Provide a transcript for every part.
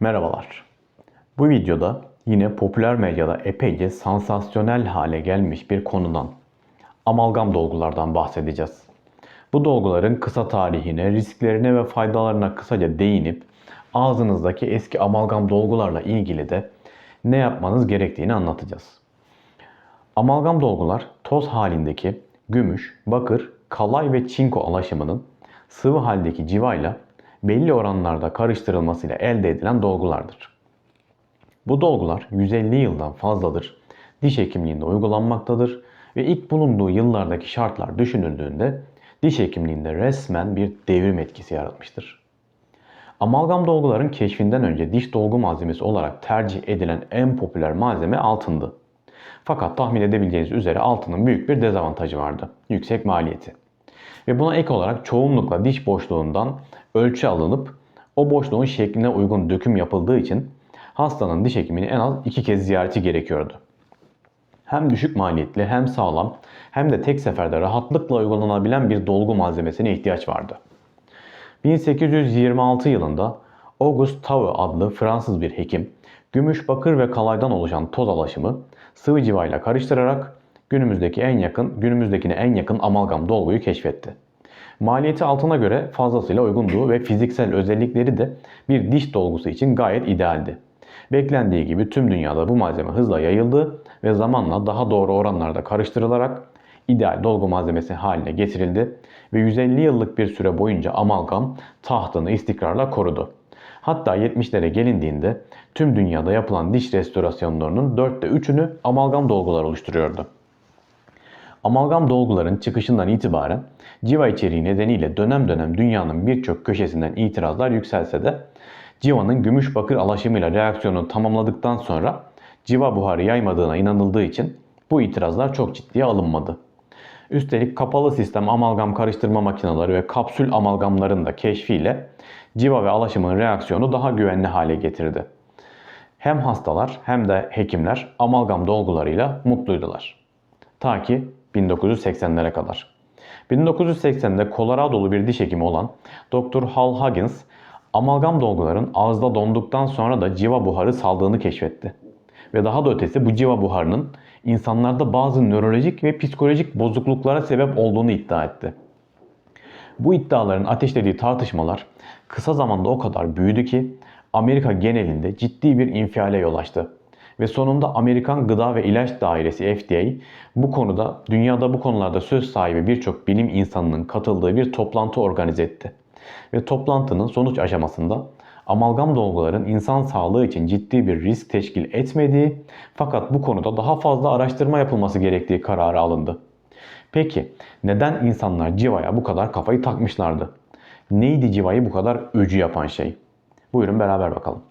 Merhabalar. Bu videoda yine popüler medyada epeyce sansasyonel hale gelmiş bir konudan, amalgam dolgulardan bahsedeceğiz. Bu dolguların kısa tarihine, risklerine ve faydalarına kısaca değinip ağzınızdaki eski amalgam dolgularla ilgili de ne yapmanız gerektiğini anlatacağız. Amalgam dolgular toz halindeki gümüş, bakır, kalay ve çinko alaşımının sıvı haldeki civayla belli oranlarda karıştırılmasıyla elde edilen dolgulardır. Bu dolgular 150 yıldan fazladır diş hekimliğinde uygulanmaktadır ve ilk bulunduğu yıllardaki şartlar düşünüldüğünde diş hekimliğinde resmen bir devrim etkisi yaratmıştır. Amalgam dolguların keşfinden önce diş dolgu malzemesi olarak tercih edilen en popüler malzeme altındı. Fakat tahmin edebileceğiniz üzere altının büyük bir dezavantajı vardı. Yüksek maliyeti. Ve buna ek olarak çoğunlukla diş boşluğundan ölçü alınıp o boşluğun şekline uygun döküm yapıldığı için hastanın diş hekimini en az iki kez ziyareti gerekiyordu. Hem düşük maliyetli hem sağlam hem de tek seferde rahatlıkla uygulanabilen bir dolgu malzemesine ihtiyaç vardı. 1826 yılında Auguste Tauer adlı Fransız bir hekim, gümüş, bakır ve kalaydan oluşan toz alaşımı sıvı civayla karıştırarak günümüzdeki en yakın, günümüzdekine en yakın amalgam dolguyu keşfetti. Maliyeti altına göre fazlasıyla uygunduğu ve fiziksel özellikleri de bir diş dolgusu için gayet idealdi. Beklendiği gibi tüm dünyada bu malzeme hızla yayıldı ve zamanla daha doğru oranlarda karıştırılarak ideal dolgu malzemesi haline getirildi ve 150 yıllık bir süre boyunca amalgam tahtını istikrarla korudu. Hatta 70'lere gelindiğinde tüm dünyada yapılan diş restorasyonlarının 4'te 3'ünü amalgam dolgular oluşturuyordu. Amalgam dolguların çıkışından itibaren civa içeriği nedeniyle dönem dönem dünyanın birçok köşesinden itirazlar yükselse de civanın gümüş bakır alaşımıyla reaksiyonu tamamladıktan sonra civa buharı yaymadığına inanıldığı için bu itirazlar çok ciddiye alınmadı. Üstelik kapalı sistem amalgam karıştırma makineleri ve kapsül amalgamların da keşfiyle civa ve alaşımın reaksiyonu daha güvenli hale getirdi. Hem hastalar hem de hekimler amalgam dolgularıyla mutluydular. Ta ki 1980'lere kadar. 1980'de Colorado'lu bir diş hekimi olan Dr. Hal Huggins, amalgam dolguların ağızda donduktan sonra da civa buharı saldığını keşfetti. Ve daha da ötesi bu civa buharının insanlarda bazı nörolojik ve psikolojik bozukluklara sebep olduğunu iddia etti. Bu iddiaların ateşlediği tartışmalar kısa zamanda o kadar büyüdü ki Amerika genelinde ciddi bir infiale yol açtı. Ve sonunda Amerikan Gıda ve İlaç Dairesi FDA bu konuda dünyada bu konularda söz sahibi birçok bilim insanının katıldığı bir toplantı organize etti. Ve toplantının sonuç aşamasında amalgam dolguların insan sağlığı için ciddi bir risk teşkil etmediği fakat bu konuda daha fazla araştırma yapılması gerektiği kararı alındı. Peki neden insanlar civaya bu kadar kafayı takmışlardı? Neydi civayı bu kadar öcü yapan şey? Buyurun beraber bakalım.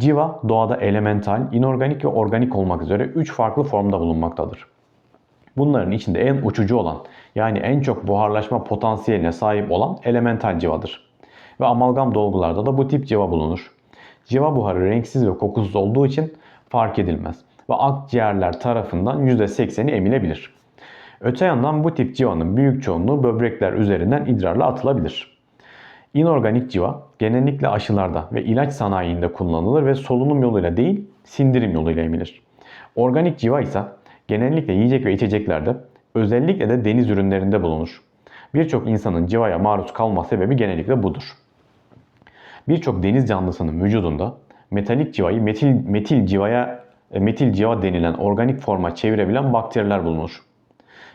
Civa doğada elemental, inorganik ve organik olmak üzere 3 farklı formda bulunmaktadır. Bunların içinde en uçucu olan yani en çok buharlaşma potansiyeline sahip olan elemental civadır. Ve amalgam dolgularda da bu tip civa bulunur. Civa buharı renksiz ve kokusuz olduğu için fark edilmez ve akciğerler tarafından %80'i emilebilir. Öte yandan bu tip civanın büyük çoğunluğu böbrekler üzerinden idrarla atılabilir. İnorganik civa genellikle aşılarda ve ilaç sanayinde kullanılır ve solunum yoluyla değil sindirim yoluyla emilir. Organik civa ise genellikle yiyecek ve içeceklerde özellikle de deniz ürünlerinde bulunur. Birçok insanın civaya maruz kalma sebebi genellikle budur. Birçok deniz canlısının vücudunda metalik civayı metil, metil civaya e, metil civa denilen organik forma çevirebilen bakteriler bulunur.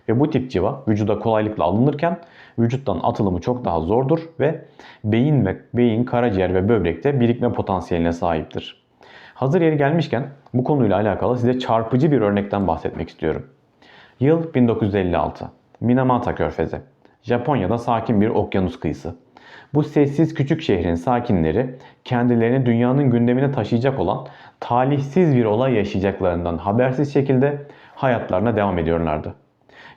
Ve bu tip civa vücuda kolaylıkla alınırken vücuttan atılımı çok daha zordur ve beyin ve beyin, karaciğer ve böbrekte birikme potansiyeline sahiptir. Hazır yeri gelmişken bu konuyla alakalı size çarpıcı bir örnekten bahsetmek istiyorum. Yıl 1956. Minamata Körfezi. Japonya'da sakin bir okyanus kıyısı. Bu sessiz küçük şehrin sakinleri kendilerini dünyanın gündemine taşıyacak olan talihsiz bir olay yaşayacaklarından habersiz şekilde hayatlarına devam ediyorlardı.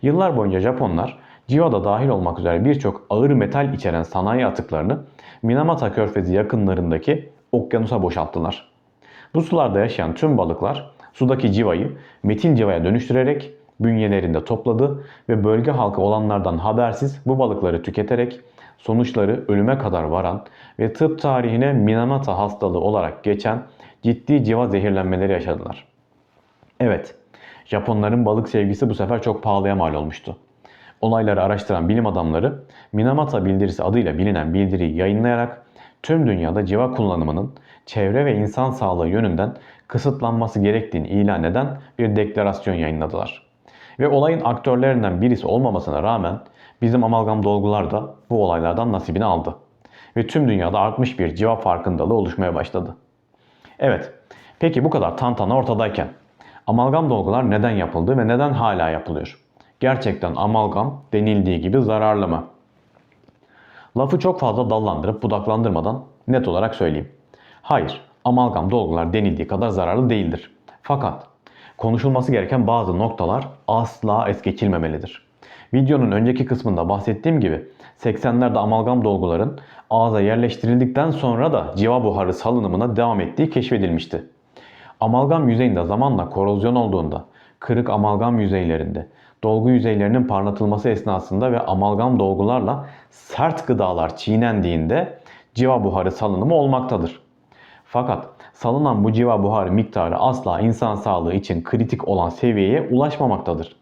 Yıllar boyunca Japonlar Civa da dahil olmak üzere birçok ağır metal içeren sanayi atıklarını Minamata Körfezi yakınlarındaki okyanusa boşalttılar. Bu sularda yaşayan tüm balıklar sudaki civayı metil civaya dönüştürerek bünyelerinde topladı ve bölge halkı olanlardan habersiz bu balıkları tüketerek sonuçları ölüme kadar varan ve tıp tarihine Minamata hastalığı olarak geçen ciddi civa zehirlenmeleri yaşadılar. Evet, Japonların balık sevgisi bu sefer çok pahalıya mal olmuştu. Olayları araştıran bilim adamları Minamata bildirisi adıyla bilinen bildiriyi yayınlayarak tüm dünyada civa kullanımının çevre ve insan sağlığı yönünden kısıtlanması gerektiğini ilan eden bir deklarasyon yayınladılar. Ve olayın aktörlerinden birisi olmamasına rağmen bizim amalgam dolgular da bu olaylardan nasibini aldı. Ve tüm dünyada artmış bir civa farkındalığı oluşmaya başladı. Evet, peki bu kadar tantana ortadayken amalgam dolgular neden yapıldı ve neden hala yapılıyor? Gerçekten amalgam denildiği gibi zararlı mı? Lafı çok fazla dallandırıp budaklandırmadan net olarak söyleyeyim. Hayır, amalgam dolgular denildiği kadar zararlı değildir. Fakat konuşulması gereken bazı noktalar asla es geçilmemelidir. Videonun önceki kısmında bahsettiğim gibi 80'lerde amalgam dolguların ağza yerleştirildikten sonra da civa buharı salınımına devam ettiği keşfedilmişti. Amalgam yüzeyinde zamanla korozyon olduğunda, kırık amalgam yüzeylerinde, dolgu yüzeylerinin parlatılması esnasında ve amalgam dolgularla sert gıdalar çiğnendiğinde civa buharı salınımı olmaktadır. Fakat salınan bu civa buharı miktarı asla insan sağlığı için kritik olan seviyeye ulaşmamaktadır.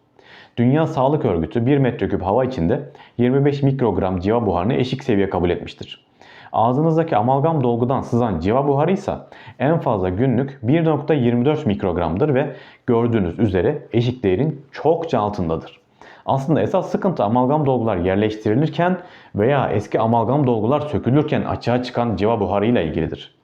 Dünya Sağlık Örgütü 1 metreküp hava içinde 25 mikrogram civa buharını eşik seviye kabul etmiştir. Ağzınızdaki amalgam dolgudan sızan civa buharı ise en fazla günlük 1.24 mikrogramdır ve gördüğünüz üzere eşik değerin çokça altındadır. Aslında esas sıkıntı amalgam dolgular yerleştirilirken veya eski amalgam dolgular sökülürken açığa çıkan civa buharı ile ilgilidir.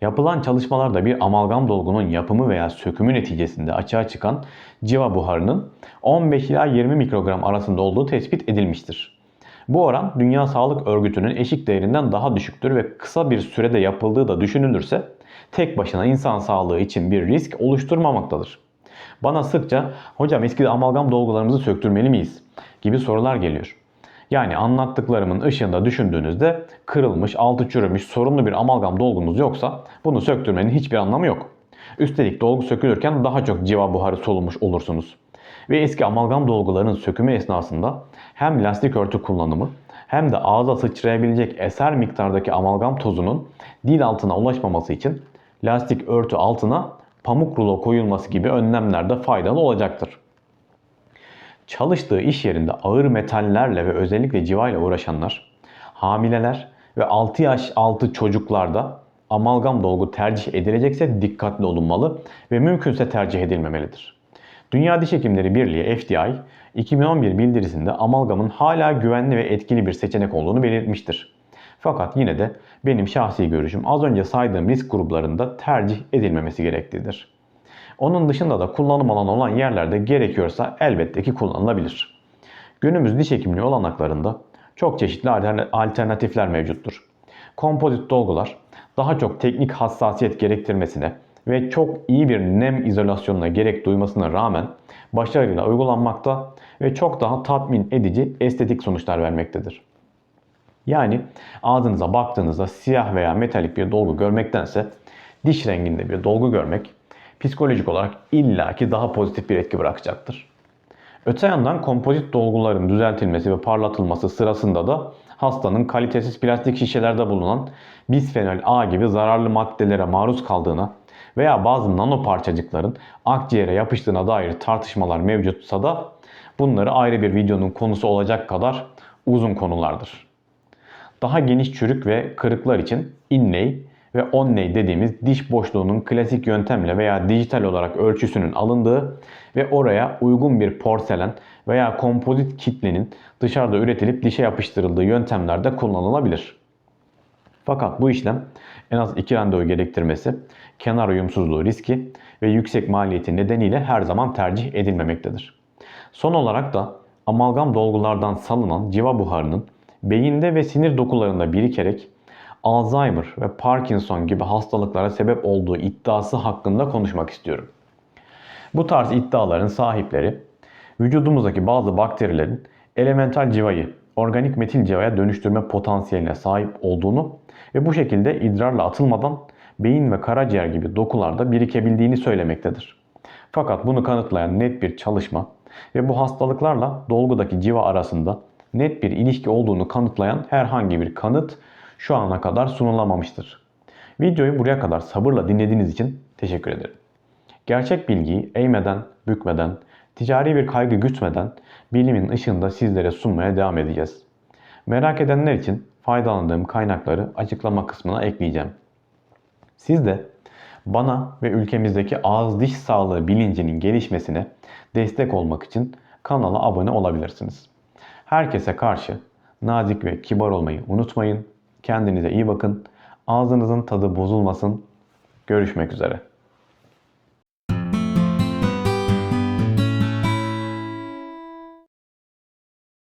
Yapılan çalışmalarda bir amalgam dolgunun yapımı veya sökümü neticesinde açığa çıkan civa buharının 15 ila 20 mikrogram arasında olduğu tespit edilmiştir. Bu oran Dünya Sağlık Örgütü'nün eşik değerinden daha düşüktür ve kısa bir sürede yapıldığı da düşünülürse tek başına insan sağlığı için bir risk oluşturmamaktadır. Bana sıkça hocam eski amalgam dolgularımızı söktürmeli miyiz gibi sorular geliyor. Yani anlattıklarımın ışığında düşündüğünüzde kırılmış, altı çürümüş, sorunlu bir amalgam dolgunuz yoksa bunu söktürmenin hiçbir anlamı yok. Üstelik dolgu sökülürken daha çok civa buharı solunmuş olursunuz. Ve eski amalgam dolguların sökümü esnasında hem lastik örtü kullanımı hem de ağza sıçrayabilecek eser miktardaki amalgam tozunun dil altına ulaşmaması için lastik örtü altına pamuk rulo koyulması gibi önlemlerde faydalı olacaktır. Çalıştığı iş yerinde ağır metallerle ve özellikle civayla uğraşanlar, hamileler ve 6 yaş altı çocuklarda amalgam dolgu tercih edilecekse dikkatli olunmalı ve mümkünse tercih edilmemelidir. Dünya Diş Hekimleri Birliği FDI 2011 bildirisinde amalgamın hala güvenli ve etkili bir seçenek olduğunu belirtmiştir. Fakat yine de benim şahsi görüşüm az önce saydığım risk gruplarında tercih edilmemesi gereklidir. Onun dışında da kullanım alanı olan yerlerde gerekiyorsa elbette ki kullanılabilir. Günümüz diş hekimliği olanaklarında çok çeşitli alternatifler mevcuttur. Kompozit dolgular daha çok teknik hassasiyet gerektirmesine ve çok iyi bir nem izolasyonuna gerek duymasına rağmen başarıyla uygulanmakta ve çok daha tatmin edici estetik sonuçlar vermektedir. Yani ağzınıza baktığınızda siyah veya metalik bir dolgu görmektense diş renginde bir dolgu görmek psikolojik olarak illaki daha pozitif bir etki bırakacaktır. Öte yandan kompozit dolguların düzeltilmesi ve parlatılması sırasında da hastanın kalitesiz plastik şişelerde bulunan bisfenol A gibi zararlı maddelere maruz kaldığına veya bazı nano parçacıkların akciğere yapıştığına dair tartışmalar mevcutsa da bunları ayrı bir videonun konusu olacak kadar uzun konulardır. Daha geniş çürük ve kırıklar için inlay ve onlay dediğimiz diş boşluğunun klasik yöntemle veya dijital olarak ölçüsünün alındığı ve oraya uygun bir porselen veya kompozit kitlenin dışarıda üretilip dişe yapıştırıldığı yöntemlerde kullanılabilir. Fakat bu işlem en az iki randevu gerektirmesi, kenar uyumsuzluğu riski ve yüksek maliyeti nedeniyle her zaman tercih edilmemektedir. Son olarak da amalgam dolgulardan salınan civa buharının beyinde ve sinir dokularında birikerek Alzheimer ve Parkinson gibi hastalıklara sebep olduğu iddiası hakkında konuşmak istiyorum. Bu tarz iddiaların sahipleri vücudumuzdaki bazı bakterilerin elemental civayı organik metil civaya dönüştürme potansiyeline sahip olduğunu ve bu şekilde idrarla atılmadan beyin ve karaciğer gibi dokularda birikebildiğini söylemektedir. Fakat bunu kanıtlayan net bir çalışma ve bu hastalıklarla dolgudaki civa arasında net bir ilişki olduğunu kanıtlayan herhangi bir kanıt şu ana kadar sunulamamıştır. Videoyu buraya kadar sabırla dinlediğiniz için teşekkür ederim. Gerçek bilgiyi eğmeden, bükmeden, ticari bir kaygı gütmeden bilimin ışığında sizlere sunmaya devam edeceğiz. Merak edenler için faydalandığım kaynakları açıklama kısmına ekleyeceğim. Siz de bana ve ülkemizdeki ağız diş sağlığı bilincinin gelişmesine destek olmak için kanala abone olabilirsiniz. Herkese karşı nazik ve kibar olmayı unutmayın. Kendinize iyi bakın. Ağzınızın tadı bozulmasın. Görüşmek üzere.